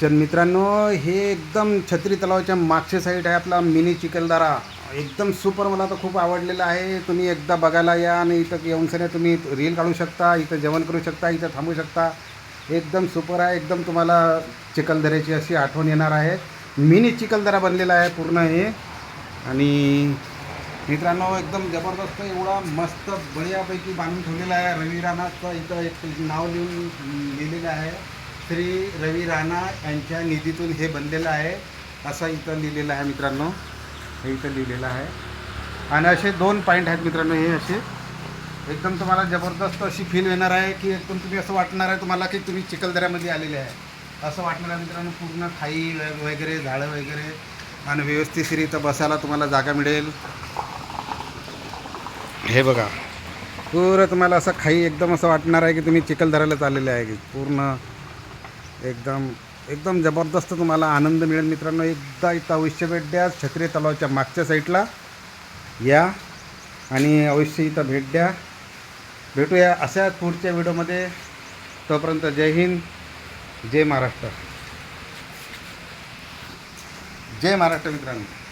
तर मित्रांनो हे एकदम छत्री तलावाच्या मागच्या साईड आहे आपला मिनी चिखलदरा. एकदम सुपर मला तर खूप आवडलेलं आहे. तुम्ही एकदा बघायला या आणि इथं येऊन सगळ्या तुम्ही रील काढू शकता इथं जेवण करू शकता इथं थांबू शकता. एकदम सुपर आहे. एकदम तुम्हाला चिखलदऱ्याची अशी आठवण येणार आहे. मिनी चिखलदरा बनलेला आहे पूर्ण हे. आणि मित्रांनो एकदम जबरदस्त एवढा मस्त बढियापैकी बांधून ठेवलेला आहे. रवी राणाचं इथं एक नाव लिहून लिहिलेलं आहे. श्री रवी राणा यांच्या निधीतून हे बनलेलं आहे असं इथं लिहिलेलं आहे मित्रांनो. हे इथं लिहिलेलं आहे. आणि असे दोन पॉईंट आहेत मित्रांनो हे असे. एकदम तुम्हाला जबरदस्त अशी फील येणार आहे की एकदम तुम्ही असं वाटणार आहे तुम्हाला की तुम्ही चिखलदऱ्यामध्ये आलेले आहे. असं वाटणार आहे मित्रांनो पूर्ण खाई वगैरे झाडं वगैरे आणि व्यवस्थितशीर इथं बसायला तुम्हाला जागा मिळेल. हे बघा. पूर्ण तुम्हाला असं खाई एकदम असं वाटणार आहे की तुम्ही चिखलदऱ्यालाच आलेले आहे. की पूर्ण एकदम एकदम जबरदस्त तुम्हाला आनंद मिळेल मित्रांनो. एकदा इथं अवश्य भेट द्या. छत्री तलावाच्या मागच्या साईडला या आणि अवश्य इथं भेट द्या. भेटूया अशा पुढच्या व्हिडिओमध्ये. तोपर्यंत जय हिंद जय महाराष्ट्र. जय महाराष्ट्र मित्रांनो.